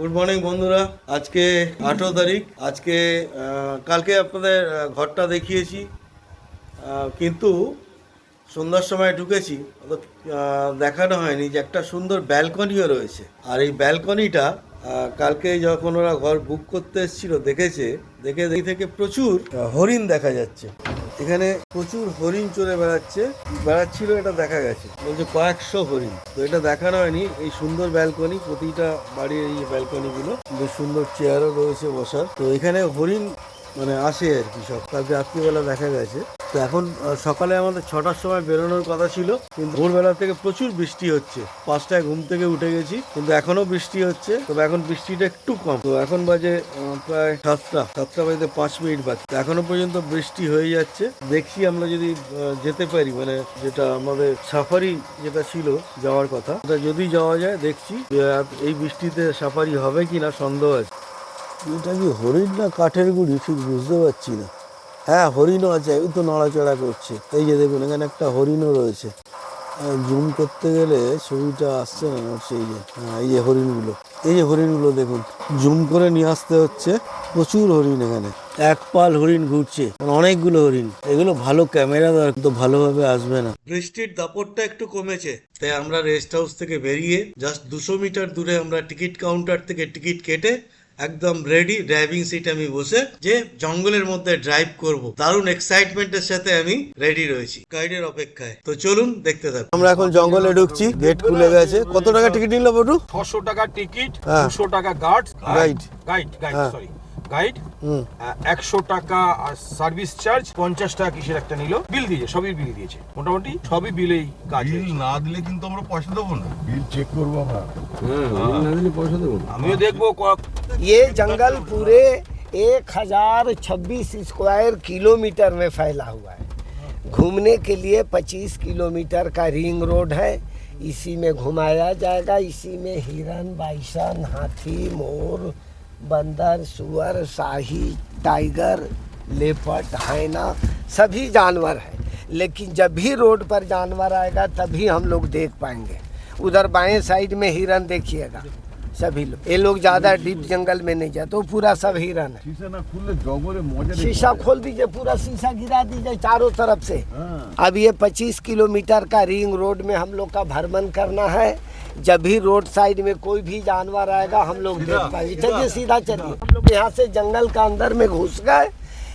Good morning বন্ধুরা। আজকে আঠেরো তারিখ। আজকে কালকে আপনাদের ঘরটা দেখিয়েছি। কিন্তু সন্ধ্যার সময় ঢুকেছি। দেখানো হয়নি যে একটা সুন্দর ব্যালকনিও রয়েছে। আর এই ব্যালকনিটা কালকে যখন ওরা ঘর বুক করতে এসেছিল, দেখেছে, দেখে দেখি থেকে প্রচুর হরিণ দেখা যাচ্ছে। এখানে প্রচুর হরিণ চলে বেড়াচ্ছে। বেড়াচ্ছিল, এটা দেখা গেছে। বলছে কয়েকশো হরিণ। তো এটা দেখানো হয়নি। এই সুন্দর ব্যালকনি প্রতিটা বাড়ির এই ব্যালকনিগুলো বেশ সুন্দর চেয়ারও রয়েছে বসার। তো এখানে হরিণ মানে আসে আর কি সব। কালকে রাত্রিবেলা দেখা গেছে। তো এখন সকালে আমাদের ছটার সময় বেরোনোর কথা ছিল, কিন্তু ভোরবেলা থেকে প্রচুর বৃষ্টি হচ্ছে। পাঁচটায় ঘুম থেকে উঠে গেছি, কিন্তু এখনও বৃষ্টি হচ্ছে, তবে এখন বৃষ্টিটা একটু কম। তো এখন বাজে প্রায় সাতটা সাতটা বাজে পাঁচ মিনিট বাজে এখনও পর্যন্ত বৃষ্টি হয়ে যাচ্ছে। দেখছি আমরা যদি যেতে পারি মানে যেটা আমাদের সাফারি যেটা ছিল যাওয়ার কথা, ওটা যদি যাওয়া যায়, দেখছি এই বৃষ্টিতে সাফারি হবে কি না সন্দেহ আছে। এটা কি হরিণ না কাঠের গুড়ি? ঠিক বুঝতে পারছি না। হ্যাঁ হরিণও আছে এই তো নড়াচড়া করছে। এই যে দেখুন, এখানে একটা হরিণও রয়েছে। জুম করতে গেলে ছবিটা আসছে না সেই যে এই যে হরিণগুলো। এই যে হরিণগুলো দেখুন, জুম করে নিয়ে আসতে হচ্ছে। প্রচুর হরিণ এখানে। এক পাল হরিণ ঘুরছে মানে অনেকগুলো হরিণ। এগুলো ভালো ক্যামেরা দরকার, তো ভালোভাবে আসবে না। বৃষ্টির দাপটটা একটু কমেছে, তাই আমরা রেস্ট হাউস থেকে বেরিয়ে জাস্ট দুশো মিটার দূরে আমরা টিকিট কাউন্টার থেকে টিকিট কেটে একদম রেডি ড্রাইভিং সিট আমি বসে যে জঙ্গলের মধ্যে ড্রাইভ করব। দারুণ এক্সাইটমেন্টের সাথে আমি রেডি রয়েছি। গাইডের অপেক্ষায়। তো চলুন দেখতে থাকুন। আমরা এখন জঙ্গলে ঢুকছি গেট খুলে গেছে। কত টাকা টিকিট নিল বটু? ছশো টাকা টিকিট হ্যাঁ। দুশো টাকা গার্ড গাইড গাইড গাইড হ্যাঁ। সরি গাইড হুম একশো টাকা সার্ভিস চার্জ পঞ্চাশ টাকা কিসের একটা নিল বিল দিয়েছে সবই বিল দিয়েছে মোটামুটি সবই বিলেই কাজ বিল হয়েছে। না দিলে কিন্তু আমরা পয়সা দেবো না বিল চেক করবো আমরা আমিও দেখবো ক- ये जंगल पूरे एक हजार छब्बीस स्क्वायर किलोमीटर में फैला हुआ है घूमने के लिए पच्चीस किलोमीटर का रिंग रोड है इसी में घुमाया जाएगा इसी में हिरन बाइसन हाथी मोर बंदर सुअर शाही टाइगर लेपर्ड हैना सभी जानवर हैं। लेकिन जब भी रोड पर जानवर आएगा तभी हम लोग देख पाएँगे। उधर बाएँ साइड में हिरन देखिएगा सभी लोग। ये लोग ज़्यादा डीप जंगल में नहीं जाते वो पूरा सब हिरन है। शीशा ना खुलले जंगले मज़ा शीशा खोल दीजिए पूरा शीशा गिरा दीजिए चारों तरफ़ से। हाँ। अब ये 25 किलोमीटर का रिंग रोड में हम लोग का भ्रमण करना है। जब भी रोड साइड में कोई भी जानवर आएगा हम लोग देख पाएँगे। चलिए सीधा चलिए। हम लोग यहाँ से जंगल का अंदर में घुस गए।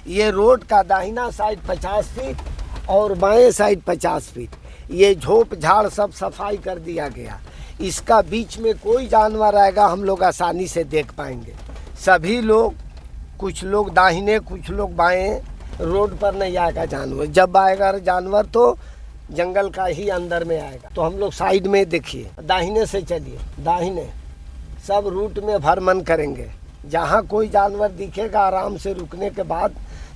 ये रोड का दाहिना साइड 50 फीट और बाएँ साइड 50 फीट। ये झोप झाड़ सब सफ़ाई कर दिया गया। इसका बीच में कोई जानवर आएगा हम लोग आसानी से देख पाएँगे। सभी लोग कुछ लोग दाहिने कुछ लोग बाएँ। रोड पर नहीं आएगा जानवर। जब आएगा जानवर तो जंगल का ही अंदर में आएगा। तो हम लोग साइड में देखिए दाहिने से चलिए दाहिने। सब रूट में भ्रमण करेंगे। जहाँ कोई जानवर दिखेगा आराम से रुकने के बाद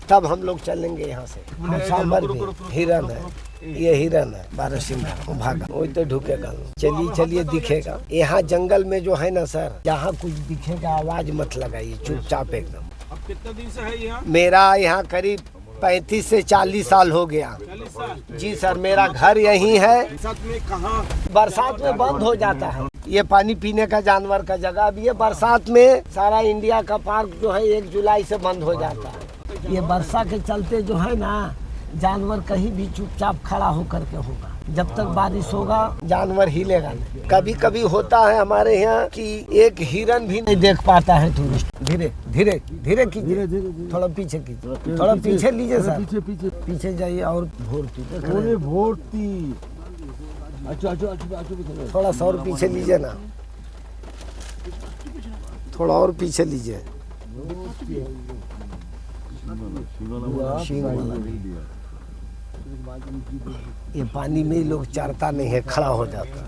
तब हम लोग चलेंगे यहाँ से। सांबर भी हिरन है। ये हिरन है बारहसिंगा वो भागा वही तो ढुकेगा। चलिए चलिए दिखेगा। यहाँ जंगल में जो है ना सर जहाँ कुछ दिखेगा आवाज़ मत लगाइए चुपचाप एकदम। अब कितना दिन से है यहाँ? मेरा यहाँ करीब पैंतीस से चालीस साल हो गया। जी सर, मेरा घर यही है। बरसात में बंद हो जाता है। ये पानी पीने का जानवर का जगह। अब ये बरसात में सारा इंडिया का पार्क जो है, एक जुलाई से बंद हो जाता है। ये वर्षा के चलते जो है ना, जानवर कहीं भी चुपचाप खड़ा होकर के होगा। जब तक बारिश होगा जानवर हिलेगा नहीं। कभी कभी होता है हमारे यहाँ कि एक हिरन भी नहीं देख पाता है टूरिस्ट धीरे धीरे धीरे कीजिए। थोड़ा पीछे कीजिए। थोड़ा पीछे लीजिए सर। पीछे पीछे। पीछे जाइए और भोर पीछे अच्छा अच्छा अच्छा अच्छा थोड़ा सा और पीछे लीजिए ना। थोड़ा और पीछे लीजिए। ये पानी में लोग चरता नहीं है खड़ा हो जाता।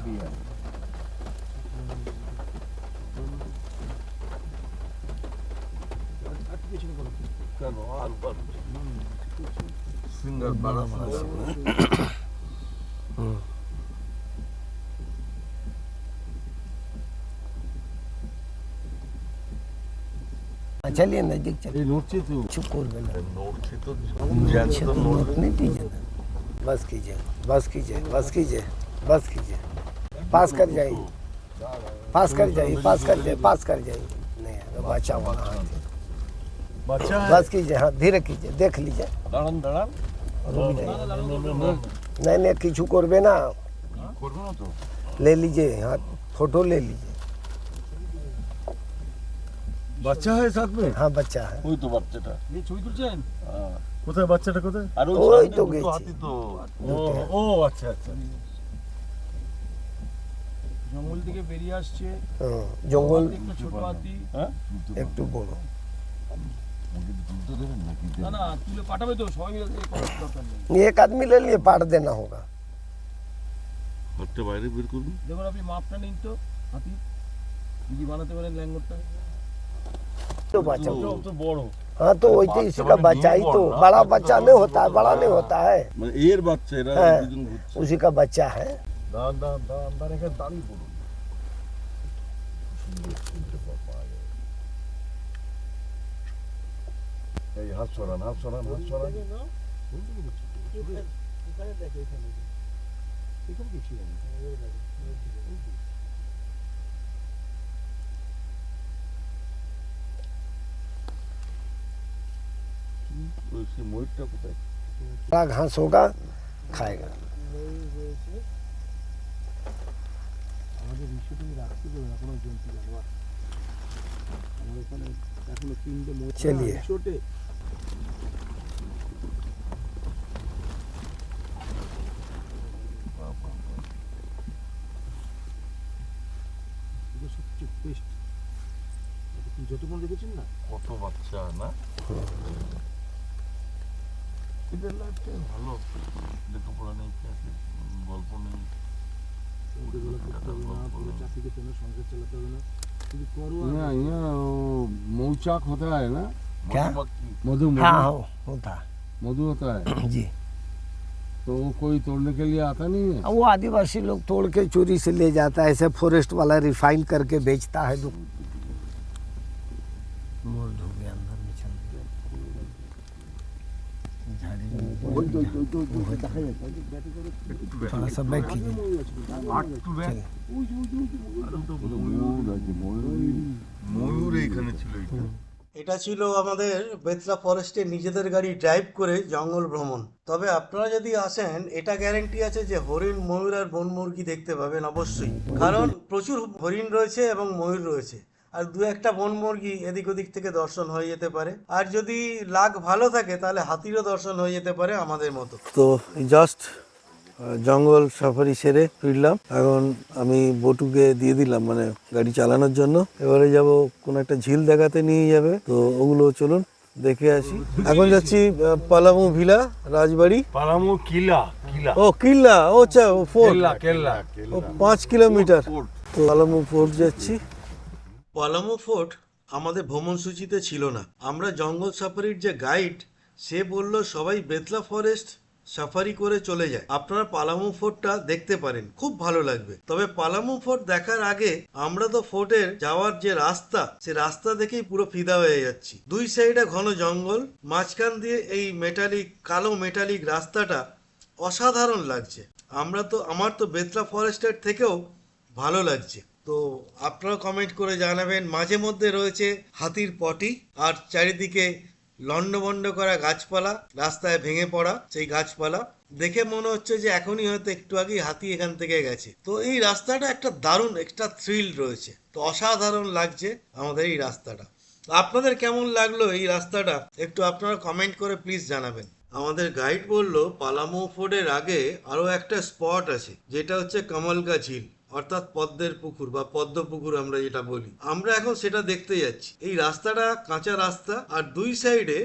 सिंगर बड़ा हाँ, चलिए नज़दीक चलिए। नोट से तो चुप कर गया नोट से तो जान से तो नोट नहीं पी जाना बस कीजिए बस कीजिए बस कीजिए बस कीजिए। पास कर जाइए। पास कर जाइए पास कर जाइए पास कर जाइए। नहीं तो बचा हुआ कहाँ बस कीजिए हाँ धीरे कीजिए देख लीजिए। नहीं नहीं किचू करबे ना। ले लीजिए हाँ फ़ोटो ले लीजिए। बच्चा है साथ में? हाँ बच्चा है। कोई तो बच्चा था ये छुई तो चैन কোথায় বাচ্চাটা কোথায় আর ওই ওই সামনে তো দুটো গেছে। হাতি তো ও ও আচ্ছা আচ্ছা জঙ্গল থেকে বেরিয়ে আসছে हाँ, जंगल একটা ছোট হাতি হ্যাঁ एक टू बोलो না না তুলে পাঠাবে তো সবাই মিলে এই করার দরকার নেই एक आदमी ले लिए पाट देना होगा ঘরটা বাইরে বের করবি দেখুন আপনি মাপটা নিন তো হাতি যদি বানাতে পারেন ল্যাঙ্গরটা तो बच्चा ও তো বড় हाँ तो वही तो इसी का बच्चा ही तो बड़ा बच्चा नहीं होता है बड़ा नहीं होता है মানে এর বাচ্চা এরা হ্যাঁ। দুজন ঘুরছে उसी का बच्चा है দাঁড়ান দাঁড়ান দাঁড়ান দাঁড়ান এখানে দাঁড়িয়ে পড়ুন সুন্দর সুন্দর বাবা এই হাত সরান হাত সরান হাত সরান ওই সে ময়ূরটা কোথায় बड़ा घास होगा खाएगा আমাদের রিসোর্টে রাখতে দেবে না কোনো জন্তু জানোয়ার আমার ওখানে এখনো তিনটে মহিলা চলিয়ে। রিসোর্টে এটা সবচেয়ে বেস্ট যতক্ষণ দেখেছেন না কত বাচ্চা না এদের লাইফটাই ভালো লেখাপড়া নেই কি আছে, গল্প নেই উড়ে গেলে করতে হবে না পুরো চাকরিকে কোনো সংসার চালাতে হবে না কিন্তু করো আর यहाँ यहाँ वो मौचाक होता है ना क्या? মধুমাছি मधु हाँ मधु हाँ होता मधु होता है है जी तो वो कोई तोड़ने के लिए आता नहीं है अब वो आदिवासी लोग तोड़ के चोरी से ले जाता है ऐसे फॉरेस्ट वाला रिफाइन करके बेचता है এটা ছিল আমাদের বেতলা ফরেস্টে নিজেদের গাড়ি ড্রাইভ করে জঙ্গল ভ্রমণ। তবে আপনারা যদি আসেন, এটা গ্যারেন্টি আছে যে হরিণ, ময়ূর আর বন মুরগি দেখতে পাবেন অবশ্যই। কারণ প্রচুর হরিণ রয়েছে এবং ময়ূর রয়েছে। আর দু একটা বন মুরগি এদিক ওদিক থেকে দর্শন হয়ে যেতে পারে। আর যদি লাগ ভালো থাকে তাহলে হাতিরও দর্শন হয়ে যেতে পারে আমাদের মতো। তো জাস্ট জঙ্গল সাফারি সেরে ফিরলাম। এখন আমি বটুকে দিয়ে দিলাম মানে গাড়ি চালানোর জন্য। এবারে যাব কোন একটা ঝিল দেখাতে নিয়ে যাবে। তো ওগুলো চলুন দেখে আসি। এখন যাচ্ছি পালামু ভিলা রাজবাড়ি। পালামু কিলা কিলা। ও কিলা ও চা ও ফোর ও পাঁচ কিলোমিটার। তো পালামু ফোর্ট যাচ্ছি। পালামু ফোর্ট আমাদের ভ্রমণ সূচিতে ছিল না। আমরা জঙ্গল সাফারির যে গাইড, সে বলল, সবাই বেতলা ফরেস্ট সাফারি করে চলে যায়। আপনারা পালামু ফোর্টটা দেখতে পারেন, খুব ভালো লাগবে। তবে পালামু ফোর্ট দেখার আগে আমরা তো ফোর্টের যাওয়ার যে রাস্তা, সে রাস্তা দেখেই পুরো ফিদা হয়ে যাচ্ছি। দুই সাইডে ঘন জঙ্গল, মাঝখান দিয়ে এই মেটালিক, কালো মেটালিক রাস্তাটা অসাধারণ লাগছে। আমরা তো, আমার তো বেতলা ফরেস্টের থেকেও ভালো লাগছে। তো আপনারা কমেন্ট করে জানাবেন। মাঝে মধ্যে রয়েছে হাতির পটি আর চারিদিকে লন্ডভন্ড করা গাছপালা, রাস্তায় ভেঙে পড়া সেই গাছপালা। দেখে মনে হচ্ছে যে এখনই হয়তো একটু আগেই হাতি এখান থেকে গেছে। তো এই রাস্তাটা একটা দারুণ, একটা থ্রিল রয়েছে। তো অসাধারণ লাগছে আমাদের এই রাস্তাটা। আপনাদের কেমন লাগল এই রাস্তাটা? একটু আপনারা কমেন্ট করে প্লিজ জানাবেন। আমাদের গাইড বলল, পালামো ফোর্ডের আগে আরও একটা স্পট আছে, যেটা হচ্ছে কমলকা ঝিল। অর্থাৎ পদ্মের পুকুর বা পদ্ম পুকুর আমরা যেটা বলি। আমরা এখন সেটা দেখতে যাচ্ছি। এই রাস্তাটা কাঁচা রাস্তা আর দুই সাইডে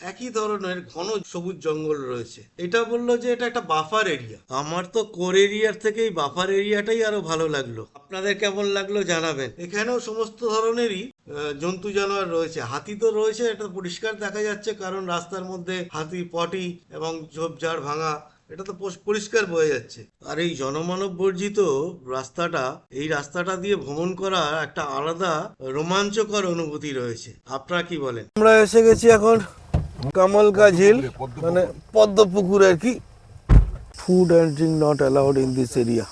একই ধরনের ঘন সবুজ জঙ্গল রয়েছে। এটা বলল যে এটা একটা বাফার এরিয়া। আমার তো কোর এরিয়ার থেকেই বাফার এরিয়াটাই আরও ভালো লাগল। আপনাদের কেমন লাগল জানাবেন। এখানেও সমস্ত ধরনেরই জন্তু জানোয়ার রয়েছে। হাতি তো রয়েছে এটা পরিষ্কার দেখা যাচ্ছে কারণ রাস্তার মধ্যে হাতি পটি এবং ঝোপঝাড় ভাঙা এটা তো পরিষ্কার বোঝা যাচ্ছে। আর এই জনমানব বর্জিত রাস্তাটা, এই রাস্তাটা দিয়ে ভ্রমণ করা একটা আলাদা রোমাঞ্চকর অনুভূতি রয়েছে। আপনারা কি বলেন? আমরা এসে গেছি এখন কামালকা ঝিল মানে পদ্ম পুকুর আর কি। Food and drink not allowed in this area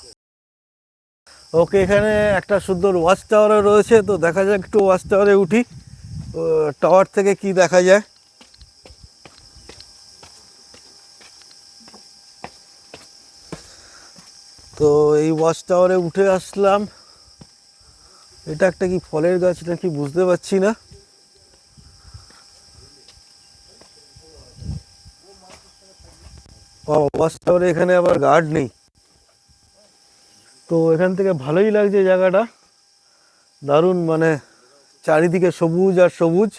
okay, এখানে একটা সুন্দর ওয়াচ টাওয়ারও রয়েছে, তো দেখা যাক একটু ওয়াচ টাওয়ারে উঠি। টাওয়ার থেকে কি দেখা যায়। তো এই ওয়াচ টাওয়ারে উঠে আসলাম। এটা একটা কি ফলের গাছ, এটা কি বুঝতে পারছি না। ওয়াচ টাওয়ারে এখানে আবার গার্ড নেই। তো এখান থেকে ভালোই লাগছে জায়গাটা। দারুণ মানে চারিদিকে সবুজ আর সবুজ।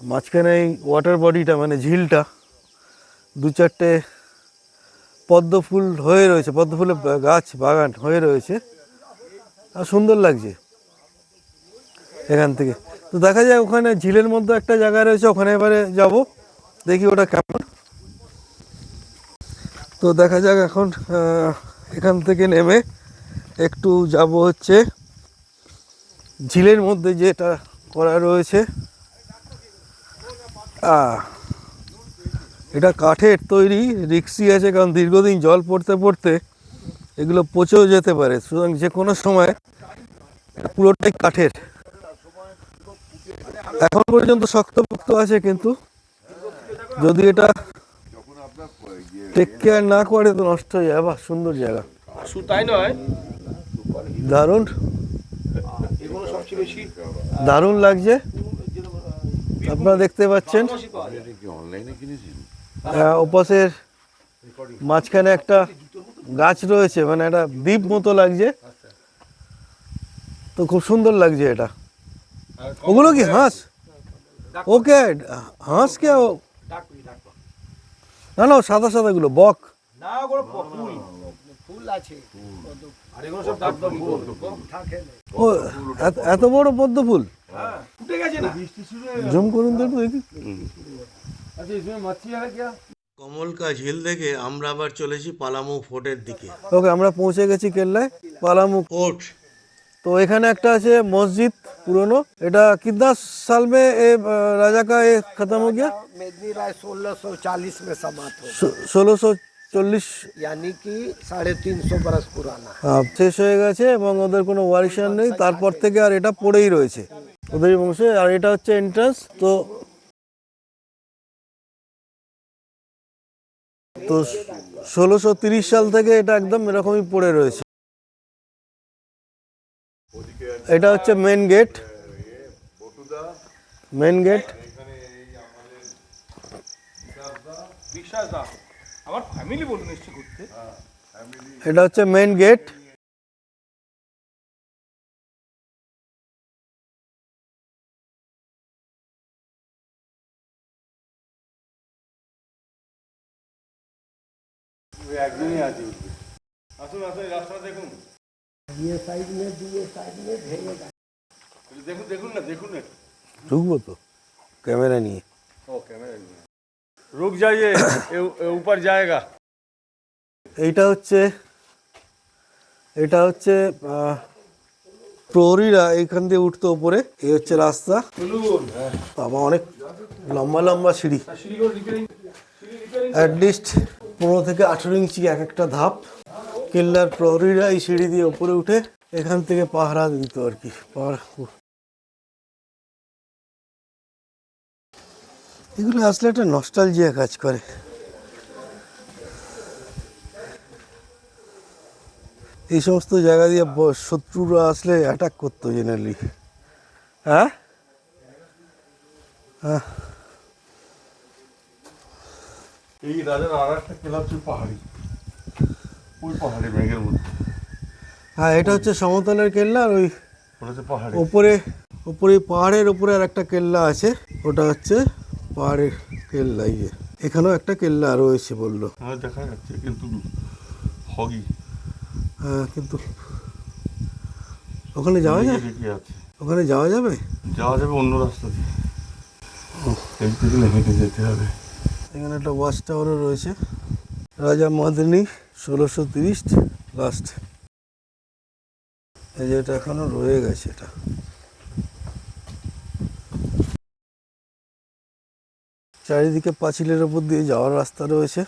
মাঝখানে এই ওয়াটার বডিটা মানে ঝিলটা। দু চারটে পদ্ম ফুল হয়ে রয়েছে পদ্ম ফুলের গাছ বাগান হয়ে রয়েছে। আর সুন্দর লাগছে এখান থেকে। তো দেখা যায় ওখানে ঝিলের মধ্যে একটা জায়গা রয়েছে ওখানে এবারে যাব দেখি ওটা কেমন। তো দেখা যাক এখন এখান থেকে নেমে একটু যাব হচ্ছে ঝিলের মধ্যে যেটা করা রয়েছে। আহ, এটা কাঠের তৈরি রিক্সি আছে কারণ দীর্ঘদিন জল পড়তে পড়তে এগুলো পচেও যেতে পারে। সুতরাং যে কোনো সময় পুরোটাই কাঠের। এখন পর্যন্ত শক্তপোক্ত আছে কিন্তু যদি এটা টেক কেয়ার না করে তো নষ্ট হয়ে যায় বাহ সুন্দর জায়গা। তাই নয় দারুণ। এগুলো সবচেয়ে বেশি দারুণ লাগছে। আপনারা দেখতে পাচ্ছেন। আহ, ওপাশের মাঝখানে একটা গাছ রয়েছে মানে একটা দ্বীপ মতো লাগছে। তো খুব সুন্দর লাগছে এটা। ওগুলো কি হাঁস? ওকে হাঁস কে ও? না না সাদা সাদা গুলো বক। ও এত- বড় পদ্ম ফুল? ফুটে জুম করুন তো দেখি। আচ্ছা इसमें मच्छी है क्या কমলকা ঝিল থেকে আমরা আবার চলেছি পালামু ফোর্টের দিকে ওকে আমরা পৌঁছে গেছি কেল্লায় পালামু ফোর্ট তো এখানে একটা আছে মসজিদ পুরনো এটা कितना साल में ए अ, राजा का ये खत्म हो गया मेदनी राय 1640 में समाप्त हो ষোলো সো চল্লিশ यानी कि साढ़े तीन सौ बरस पुराना শেষ হয়ে গেছে এবং ওদের কোনো ওয়ারিশান নেই তারপর থেকে আর এটা পড়েই রয়েছে ওদেরই বংশে আর এটা হচ্ছে এন্ট্রান্স তো তো ষোলোশো তিরিশ সাল থেকে এটা একদম এরকমই পড়ে রয়েছে। এটা হচ্ছে মেন গেট মেন গেট এটা হচ্ছে মেন গেট আসুন আসুন এই রাস্তা দেখুন ये साइड में भी ये साइड में भेड़ेगा দেখুন দেখুন না দেখুন না ঢুকবো তো ক্যামেরা নিয়ে ओ कैमरा रुक जाइए ये ये ऊपर जाएगा এইটা হচ্ছে এটা হচ্ছে আহ, প্রহরীরা এইখান দিয়ে উঠতো উপরে এই হচ্ছে রাস্তা বাবা অনেক লম্বা লম্বা সিঁড়ি অ্যাটলিস্ট পনেরো থেকে আঠেরো ইঞ্চি এক একটা ধাপ। কেল্লার প্রহরীরা এই সিঁড়ি দিয়ে উপরে উঠে এখান থেকে পাহারা দিত আর কি। এগুলো আসলে একটা নস্টালজিয়া কাজ করে। এই সমস্ত জায়গা দিয়ে শত্রুরা আসলে অ্যাটাক করতো জেনারেলি হ্যাঁ? হ্যাঁ। এই রাজার আর একটা কেলা হচ্ছে পাহাড়ি। ওই পাহাড়ি মেঘের মধ্যে। হ্যাঁ এটা হচ্ছে সমতলের কেল্লা আর ওই ওটা হচ্ছে পাহাড়ি। ওপরে ওপরে পাহাড়ের ওপরে আর একটা কেল্লা আছে। ওটা হচ্ছে পাহাড়ের কেল্লা ইয়ে এখানেও একটা কেল্লা রয়েছে বলল। আমার দেখা যাচ্ছে কিন্তু হগি। হ্যাঁ কিন্তু ওখানে যাওয়া যাবে? ওখানে যাওয়া যাবে? যাওয়া যাবে অন্য রাস্তা দিয়ে এই থেকে হেঁটে যেতে হবে। এখানে একটা ওয়াচ টাওয়ারও রয়েছে। রাজা মহাদিনী ষোলোশো তিরিশ লাস্ট এই যে এটা এখনও রয়ে গেছে এটা। চারিদিকে পাঁচিলের ওপর দিয়ে যাওয়ার রাস্তা রয়েছে।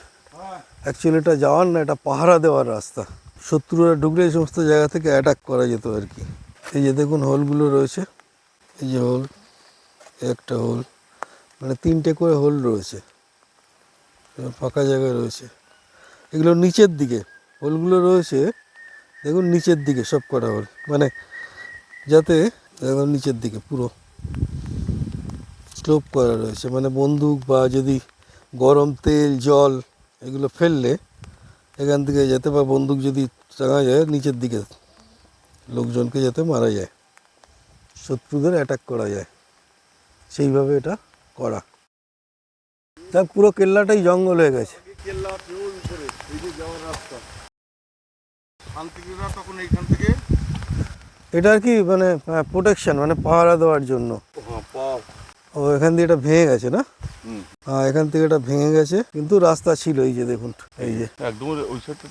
অ্যাকচুয়ালি এটা যাওয়ার না, এটা পাহারা দেওয়ার রাস্তা। শত্রুরা ঢুকলে এই সমস্ত জায়গা থেকে অ্যাটাক করা যেত আর কি। এই যে দেখুন হোলগুলো রয়েছে। এই যে হোল একটা হোল মানে তিনটে করে হোল রয়েছে। ফাঁকা জায়গা রয়েছে। এগুলো নিচের দিকে, হোলগুলো রয়েছে, দেখুন নিচের দিকে সব কটা হোল মানে যাতে একদম নিচের দিকে পুরো স্লোপ করা রয়েছে। মানে বন্দুক বা যদি গরম তেল, জল এগুলো ফেললে এখান থেকে যেতে বা বন্দুক যদি চাঙা যায়, নিচের দিকে লোকজনকে যাতে মারা যায়, শত্রুদের অ্যাটাক করা যায়। সেইভাবে এটা করা। পুরো কেল্লাটাই জঙ্গল হয়ে গেছে। কেল্লা আছে উপরে এই যে যাওয়ার রাস্তা। শান্তিরা তখন এইখান থেকে? এটা আর কি মানে প্রোটেকশন মানে পাহারা দেওয়ার জন্য। হ্যাঁ ও এখান দিয়ে এটা ভেঙে গেছে না? হ্যাঁ এখান থেকে এটা ভেঙে গেছে কিন্তু রাস্তা ছিল এই যে দেখুন এই যে। একদম ওই সাইডটা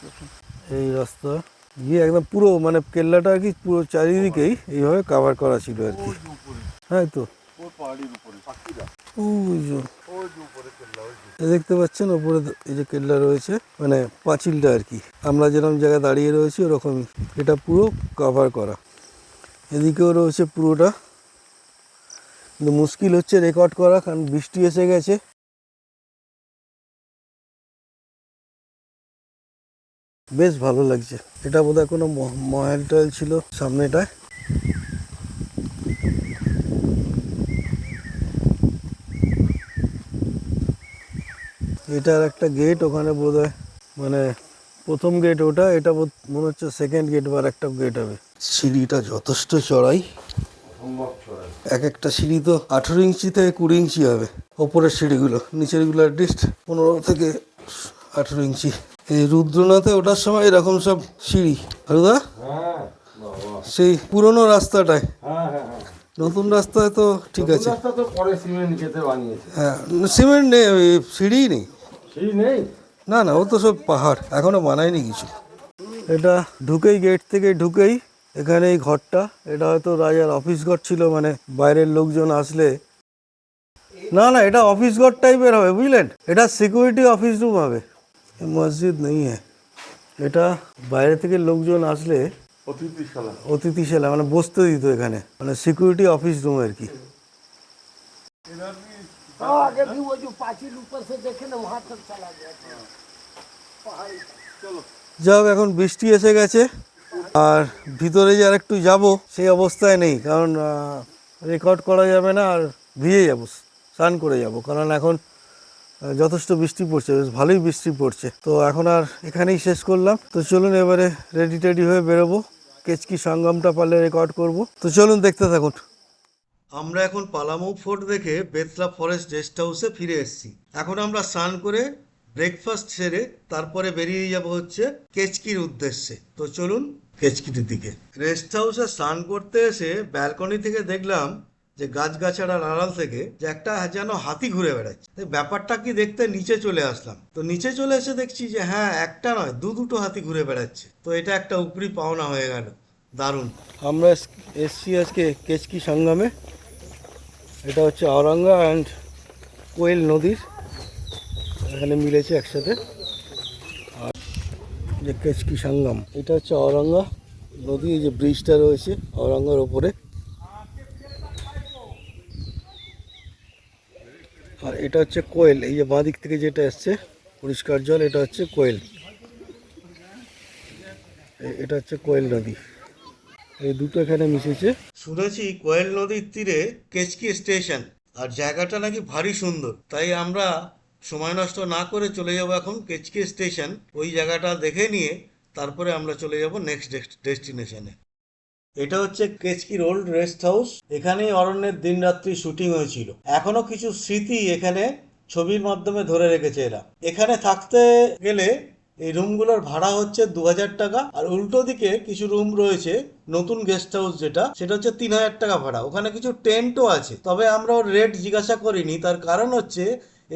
এই রাস্তা গিয়ে একদম পুরো মানে কেল্লাটা আর কি পুরো চারিদিকেই এইভাবে কাভার করা ছিল আর কি। হ্যাঁ তো? পাহাড়ির উপরে। দেখতে পাচ্ছেন, ওপরে এই যে কেল্লা রয়েছে মানে পাঁচিলটা আর কি। আমরা যেরকম জায়গায় দাঁড়িয়ে রয়েছি ওরকমই এটা পুরো কভার করা। এদিকেও রয়েছে পুরোটা। কিন্তু মুশকিল হচ্ছে রেকর্ড করা, কারণ বৃষ্টি এসে গেছে। বেশ ভালো লাগছে। এটা বোধহয় কোনো মহেল টহেল ছিল সামনেটায়। এটার একটা গেট ওখানে বোধ মানে প্রথম গেট ওটা এটা বোধ- মনে হচ্ছে সেকেন্ড গেট বা আর একটা গেট হবে। সিঁড়িটা যথেষ্ট চড়াই। এক একটা সিঁড়ি তো আঠেরো ইঞ্চি থেকে কুড়ি ইঞ্চি হবে ওপরের সিঁড়িগুলো নিচেরগুলো অ্যাটলিস্ট পনেরো থেকে আঠেরো ইঞ্চি। এই রুদ্রনাথে ওঠার সময় এরকম সব সিঁড়ি। হরুদা হ্যাঁ সেই পুরনো রাস্তাটায়। হ্যাঁ হ্যাঁ হ্যাঁ নতুন রাস্তায় তো ঠিক আছে হ্যাঁ সিমেন্ট নেই ওই সিঁড়িই নেই। নেই? না না ও তো সব পাহাড় এখনও বানায়নি কিছু। এটা ঢুকেই গেট থেকে ঢুকেই এখানে এই ঘরটা। এটা হয়তো রাজার অফিস ঘর ছিল মানে বাইরের লোকজন আসলে। না না এটা অফিস ঘর টাইপের হবে বুঝলেন? এটা সিকিউরিটি অফিস রুম হবে। মসজিদ নেই হ্যাঁ এটা বাইরে থেকে লোকজন আসলে অতিথিশালা অতিথিশালা মানে বসতে দিত এখানে। মানে সিকিউরিটি অফিস রুম আর কি हाँ आगे भी वो जो पाचिल ऊपर से देखे ना वहाँ तक चला गया था যাক এখন বৃষ্টি এসে গেছে আর ভিতরে যে আর একটু যাব সেই অবস্থায় নেই কারণ রেকর্ড করা যাবে না আর ভিজে যাব স্নান করে যাব কারণ এখন আহ, যথেষ্ট বৃষ্টি পড়ছে বেশ ভালোই বৃষ্টি পড়ছে তো এখন আর এখানেই শেষ করলাম তো চলুন এবারে রেডি টেডি হয়ে বেরোবো কেচকি সঙ্গমটা পারলে রেকর্ড করব তো চলুন দেখতে থাকুন আমরা এখন পালামৌ ফোর্ট দেখে বেতলা ফরেস্ট রেস্ট হাউসে ফিরে এসেছি। এখন আমরা স্নান করে ব্রেকফাস্ট সেরে তারপরে বেরিয়ে যাব হচ্ছে কেচকির উদ্দেশ্যে। তো চলুন কেচকির দিকে। রেস্ট হাউসে স্নান করতে এসে ব্যালকনি থেকে দেখলাম যে গাছগাছাড়ার আড়াল থেকে যে একটা যেন হাতি ঘুরে বেড়াচ্ছে। ব্যাপারটা কি দেখতে নিচে চলে আসলাম। তো নিচে চলে এসে দেখছি যে হ্যাঁ একটা নয়, দু দুটো হাতি ঘুরে বেড়াচ্ছে। তো এটা একটা উপরি পাওনা হয়ে গেল। দারুণ। আমরা এসছি আজকে কেচকি সঙ্গমে। এটা হচ্ছে আওরাঙ্গা অ্যান্ড কোয়েল নদীর। এখানে মিলেছে একসাথে। আর যে কেচকি সঙ্গম, এটা হচ্ছে আওরাঙ্গা নদী যে ব্রিজটা রয়েছে আওরাঙ্গার ওপরে। আর এটা হচ্ছে কোয়েল, এই যে বাঁ দিক থেকে যেটা এসছে, পরিষ্কার জল, এটা হচ্ছে কোয়েল। এটা হচ্ছে কোয়েল নদী। এই দুটো এখানে মিশেছে। শুনেছি কোয়েল নদীর তীরে কেচকি স্টেশন, আর জায়গাটা নাকি ভারী সুন্দর। তাই আমরা সময় নষ্ট না করে চলে যাব এখন কেচকি স্টেশন, ওই জায়গাটা দেখে নিয়ে তারপরে আমরা চলে যাব নেক্সট ডেস্টিনেশনে এটা হচ্ছে কেচকির ওল্ড রেস্ট হাউস। এখানেই অরণ্যের দিনরাত্রি শুটিং হয়েছিল। এখনও কিছু স্মৃতি এখানে ছবির মাধ্যমে ধরে রেখেছে এরা। এখানে থাকতে গেলে এই রুমগুলোর ভাড়া হচ্ছে দু হাজার টাকা, আর উল্টো দিকে কিছু রুম রয়েছে, নতুন গেস্ট হাউস যেটা, সেটা হচ্ছে তিন হাজার টাকা ভাড়া। ওখানে কিছু টেন্টও আছে। তবে আমরা ওর রেট জিজ্ঞাসা করিনি, তার কারণ হচ্ছে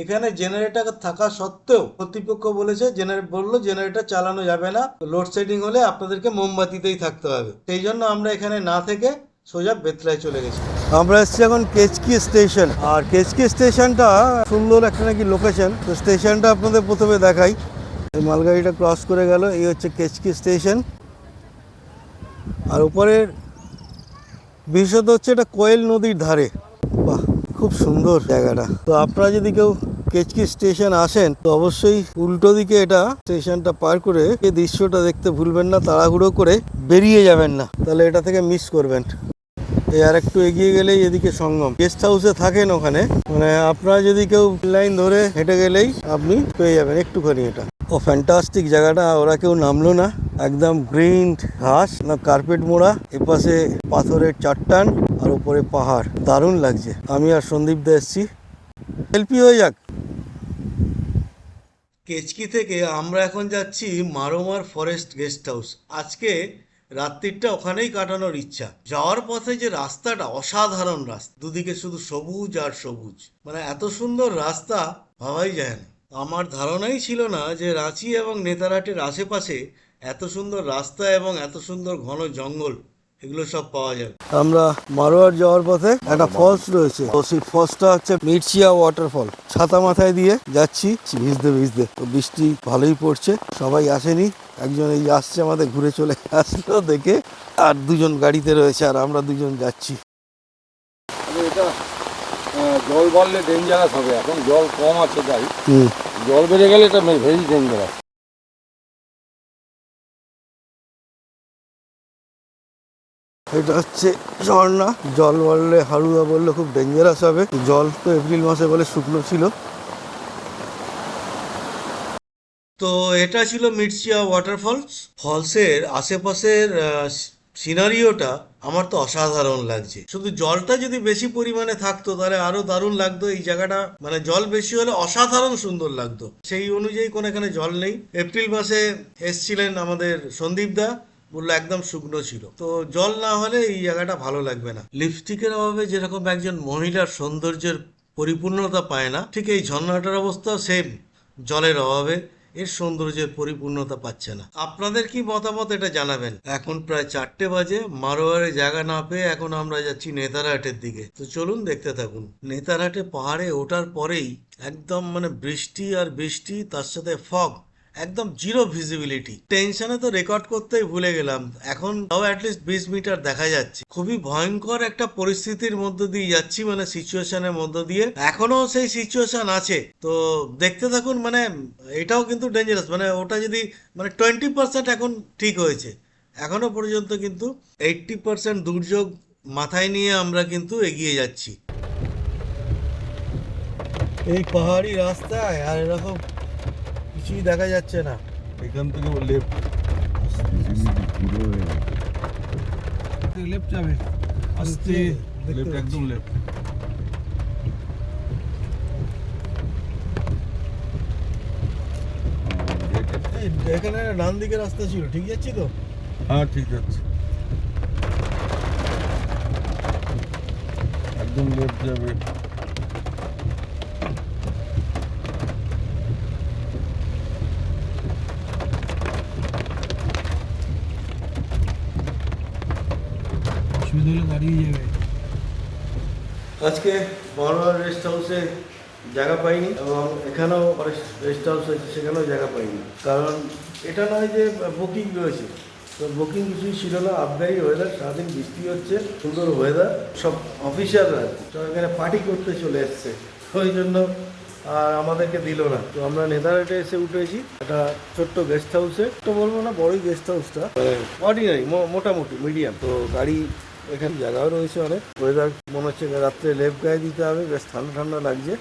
এখানে জেনারেটর থাকা সত্ত্বেও কর্তৃপক্ষ বলেছে জেনারেট বলল জেনারেটর চালানো যাবে না লোডশেডিং হলে আপনাদেরকে মোমবাতিতেই থাকতে হবে। সেই জন্য আমরা এখানে না থেকে সোজা বেতলায় চলে গেছি। আমরা এসেছি এখন কেচকি স্টেশন, আর কেচকি স্টেশনটা সুন্দর একটা নাকি লোকেশন তো স্টেশনটা আপনাদের প্রথমে দেখাই। এই মালগাড়িটা ক্রস করে গেল, এই হচ্ছে কেচকি স্টেশন আর উপরের বিশেষত হচ্ছে এটা কোয়েল নদীর ধারে। বাহ, খুব সুন্দর জায়গাটা। তো আপনারা যদি কেউ কেচকি স্টেশন আসেন, তো অবশ্যই উল্টো দিকে এটা স্টেশনটা পার করে এই দৃশ্যটা দেখতে ভুলবেন না, তাড়াহুড়ো করে বেরিয়ে যাবেন না। তাহলে এটা থেকে মিস করবেন। এই আর একটু এগিয়ে গেলেই এদিকে সঙ্গম। গেস্ট হাউসে থাকেন ওখানে। মানে আপনারা যদি কেউ লাইন ধরে হেঁটে গেলেই আপনি পেয়ে যাবেন একটুখানি এটা। ও ফ্যান্টাস্টিক জায়গাটা, ওরা কেউ নামলো না। একদম গ্রিন ঘাস, না কার্পেট মোড়া, এপাশে পাথরের চারটান, আর উপরে পাহাড়। দারুণ লাগছে। আমি আর সন্দীপ দা এসছি। হেল্পি হয়ে যাক। কেচকি থেকে আমরা এখন যাচ্ছি মারোমার ফরেস্ট গেস্ট হাউস আজকে রাত্রিটা ওখানেই কাটানোর ইচ্ছা। যাওয়ার পথে যে রাস্তাটা অসাধারণ রাস্তা। দুদিকে শুধু সবুজ আর সবুজ। মানে এত সুন্দর রাস্তা, ভাবাই যায় না। আমার ধারণাই ছিল না যে রাঁচি এবং নেতারহাটের আশেপাশে এত সুন্দর রাস্তা এবং এত সুন্দর ঘন জঙ্গল এগুলো সব পাওয়া যাবে। আমরা মারোয়ার যাওয়ার পথে একটা ফলস রয়েছে। তো সেই ফলসটা হচ্ছে মির্চিয়া ওয়াটারফল ছাতা মাথায় দিয়ে যাচ্ছি ভিজতে ভিজতে। তো বৃষ্টি ভালোই পড়ছে সবাই আসেনি। একজন এই আসছে আমাদের ঘুরে চলে আসলো দেখে আর দুজন গাড়িতে রয়েছে আর আমরা দুজন যাচ্ছি। জল বাড়লে ডেঞ্জারাস হবে এখন জল কম আছে তাই। হুম। জল বেড়ে গেলে এটা ভেরি ডেঞ্জারাস এটা হচ্ছে ঝর্ণা। জল বললে হারুদা বললে খুব ডেঞ্জারাস হবে। জল তো এপ্রিল মাসে বলে শুকনো ছিল। তো এটা ছিল মির্চিয়া ওয়াটারফলস ফলসের আশেপাশের সিনারিওটা আমার তো অসাধারণ লাগছে। শুধু জলটা যদি বেশি পরিমাণে থাকতো, তাহলে আরও দারুণ লাগতো। এই জায়গাটা মানে জল বেশি হলে অসাধারণ সুন্দর লাগতো। সেই অনুযায়ী কোনো এখানে জল নেই। এপ্রিল মাসে এসছিলেন আমাদের সন্দীপ দা। বলল, একদম শুকনো ছিল। তো জল না হলে এই জায়গাটা ভালো লাগবে না। লিপস্টিকের অভাবে যেরকম একজন মহিলার সৌন্দর্যের পরিপূর্ণতা পায় না, ঠিক এই ঝর্ণাটার অবস্থা সেম জলের অভাবে। এর সৌন্দর্যের পরিপূর্ণতা পাচ্ছে না। আপনাদের কি মতামত এটা জানাবেন? এখন প্রায় চারটে বাজে মারোয়ারে জায়গা না পেয়ে এখন আমরা যাচ্ছি নেতারহাটের দিকে। তো চলুন দেখতে থাকুন। নেতারহাটে পাহাড়ে ওঠার পরেই একদম মানে বৃষ্টি আর বৃষ্টি, তার সাথে ফগ একদম জিরো ভিজিবিলিটি টেনশনে তো রেকর্ড করতেই ভুলে গেলাম। এখন তাও অ্যাটলিস্ট বিশ মিটার দেখা যাচ্ছে। খুবই ভয়ঙ্কর একটা পরিস্থিতির মধ্যে দিয়ে যাচ্ছি মানে সিচুয়েশনের মধ্য দিয়ে। এখনও সেই সিচুয়েশন আছে। তো দেখতে থাকুন মানে এটাও কিন্তু ডেঞ্জারাস মানে ওটা যদি মানে টোয়েন্টি পার্সেন্ট এখন ঠিক হয়েছে। এখনও পর্যন্ত কিন্তু এইটটি পার্সেন্ট দুর্যোগ মাথায় নিয়ে আমরা কিন্তু এগিয়ে যাচ্ছি। এই পাহাড়ি রাস্তায় আর এরকম কিছুই দেখা যাচ্ছে না। এখান থেকে লেফট লেফট যাবে। আস্তে লেফট একদম লেফট এই, এখানে ডান দিকে রাস্তা ছিল ঠিক যাচ্ছি তো? হ্যাঁ ঠিক আছে একদম লেফট যাবে। অসুবিধা হলে যাবে। আজকে বড়োয়ার রেস্ট হাউসে জায়গা পাইনি এবং এখানেও রেস্ট হাউস আছে সেখানেও জায়গা পাইনি। কারণ এটা নয় যে বুকিং রয়েছে। তো বুকিং কিছুই ছিল না আবগারি ওয়েদার সারাদিন বৃষ্টি হচ্ছে, সুন্দর ওয়েদার সব অফিসাররা সব এখানে পার্টি করতে চলে এসছে। ওই জন্য আর আমাদেরকে দিল না। তো আমরা নেদারহাটে এসে উঠেছি, একটা ছোট্ট গেস্ট হাউসে তো বলব না, বড়ই গেস্ট হাউসটা অর্ডিনারি মোটামুটি মিডিয়াম তো গাড়ি এখানে জায়গাও রয়েছে অনেক। ওয়েদার মনে হচ্ছে রাত্রে লেপ গায়ে দিতে হবে, বেশ ঠান্ডা ঠান্ডা লাগছে।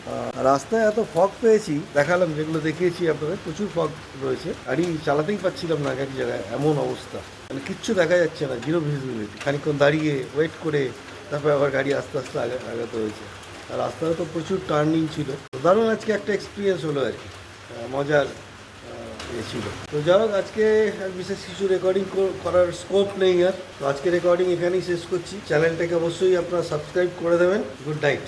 রাস্তায় এত ফগ পেয়েছি, দেখালাম, যেগুলো দেখিয়েছি আপনাদের, প্রচুর ফগ রয়েছে। গাড়ি চালাতেই পাচ্ছিলাম না এক জায়গায়, এমন অবস্থা। মানে কিচ্ছু দেখা যাচ্ছে না জিরো ভিজিবিলিটি খানিকক্ষণ দাঁড়িয়ে ওয়েট করে, তারপরে আবার গাড়ি আস্তে আস্তে আগে, আগাতে হয়েছে। আর রাস্তায় তো প্রচুর টার্নিং ছিল। দারুণ আজকে একটা এক্সপিরিয়েন্স হলো আর কি। মজার ছিল। তো যাই হোক, আজকে আর বিশেষ কিছু রেকর্ডিং করার স্কোপ নেই আর। তো আজকে রেকর্ডিং এখানেই শেষ করছি। চ্যানেলটাকে অবশ্যই আপনারা সাবস্ক্রাইব করে দেবেন। Good night